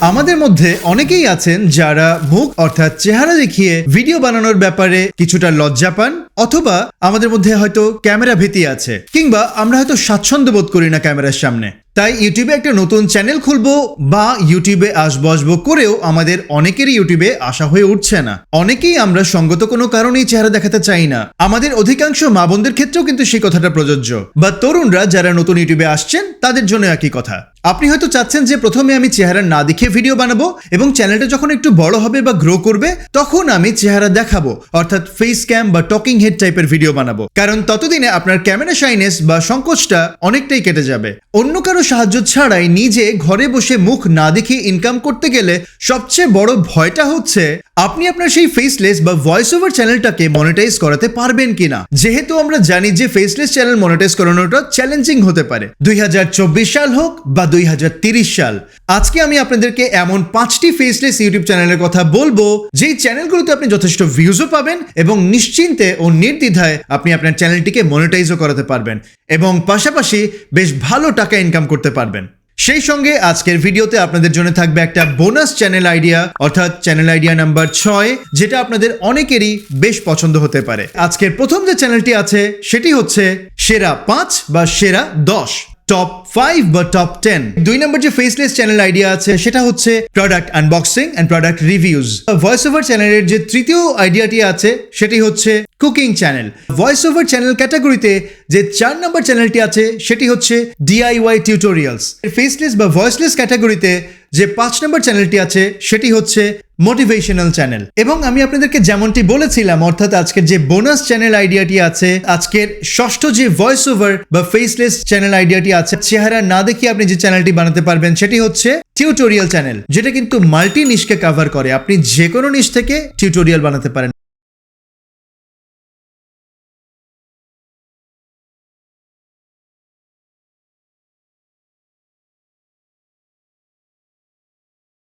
আমাদের মধ্যে অনেকেই আছেন যারা মুখ অর্থাৎ চেহারা দেখিয়ে ভিডিও বানানোর ব্যাপারে কিছুটা লজ্জা পান, অথবা আমাদের মধ্যে হয়তো ক্যামেরা ভীতি আছে, কিংবা আমরা হয়তো স্বাচ্ছন্দ্য বোধ করি না ক্যামেরার সামনে। তাই ইউটিউবে একটা নতুন চ্যানেল খুলবো বা ইউটিউবে আসব আসব করেও আমাদের অনেকেরই ইউটিউবে আসা হয়ে উঠছে না। অনেকেই আমরা সঙ্গত কোনো কারণেই চেহারা দেখাতে চাই না। আমাদের অধিকাংশ মা বোনদের ক্ষেত্রেও কিন্তু সেই কথাটা প্রযোজ্য। বা তরুণরা যারা নতুন ইউটিউবে আসছেন, তাদের জন্য একই কথা। আপনি হয়তো চাচ্ছেন যে প্রথমে আমি চেহারা না দেখে ভিডিও বানাবো এবং চ্যানেলটা যখন একটু বড় হবে বা গ্রো করবে, তখন আমি চেহারা দেখাবো। অর্থাৎ ফেস ক্যাম বা টকিং হেড টাইপের ভিডিও বানাবো। কারণ ততদিনে আপনার ক্যামেরা শাইনেস বা সংকোচটা অনেকটাই কেটে যাবে। অন্য কারও সাহায্য ছাড়াই নিজে ঘরে বসে মুখ না দেখে ইনকাম করতে গেলে সবচেয়ে বড় ভয়টা হচ্ছে আপনি আপনার সেই ফেসলেস বা ভয়েস ওভার চ্যানেলটাকে মনিটাইজ করাতে পারবেন কিনা? যেহেতু আমরা জানি যে ফেসলেস চ্যানেল মনিটাইজ করানোটা চ্যালেঞ্জিং হতে পারে। দুই হাজার চব্বিশ সাল হোক বা দুই সাল। আজকে আমি আপনাদেরকে এমন পাঁচটি ফেসলেস ইউটিউব চ্যানেলের কথা বলব, যেই চ্যানেলগুলোতে আপনি যথেষ্ট ভিউজও পাবেন এবং নিশ্চিন্তে ও নির্দ্বিধায় আপনি আপনার চ্যানেলটিকে মনিটাইজও করাতে পারবেন এবং পাশাপাশি বেশ ভালো টাকা ইনকাম করতে পারবেন। সেই সঙ্গে আজকের ভিডিওতে আপনাদের জন্য থাকবে একটা বোনাস চ্যানেল আইডিয়া অর্থাৎ চ্যানেল আইডিয়া নাম্বার ছয়, যেটা আপনাদের অনেকেরই বেশ পছন্দ হতে পারে। আজকের প্রথম যে চ্যানেলটি আছে, সেটি হচ্ছে সেরা পাঁচ বা সেরা দশ। টপ ফাইভ বা টপ টেন দুই নম্বর যে ফেসলেস চ্যানেল আইডিয়া আছে, সেটা হচ্ছে product unboxing and product reviews voice over চ্যানেলের যে তৃতীয় আইডিয়াটি আছে, সেটি হচ্ছে cooking channel voice over channel ক্যাটাগরিতে যে চার নম্বর চ্যানেলটি আছে, সেটি হচ্ছে ডিআইওয়াই টিউটোরিয়ালস ফেসলেস বা ভয়েসলেস ক্যাটাগরিতে যে পাঁচ নম্বর চ্যানেলটি আছে, সেটি হচ্ছে মোটিভেশনাল চ্যানেল এবং আমি আপনাদেরকে যেমনটি বলেছিলাম, অর্থাৎ আজকের যে বোনাস চ্যানেল আইডিয়াটি আছে, আজকের ষষ্ঠ যে ভয়েস ওভার বা ফেসলেস চ্যানেল আইডিয়াটি আছে, চেহারা না দেখিয়ে আপনি যে চ্যানেলটি বানাতে পারবেন, সেটি হচ্ছে টিউটোরিয়াল চ্যানেল যেটা কিন্তু মাল্টি নিশকে কভার করে। আপনি যে কোনো নিশ থেকে টিউটোরিয়াল বানাতে পারেন।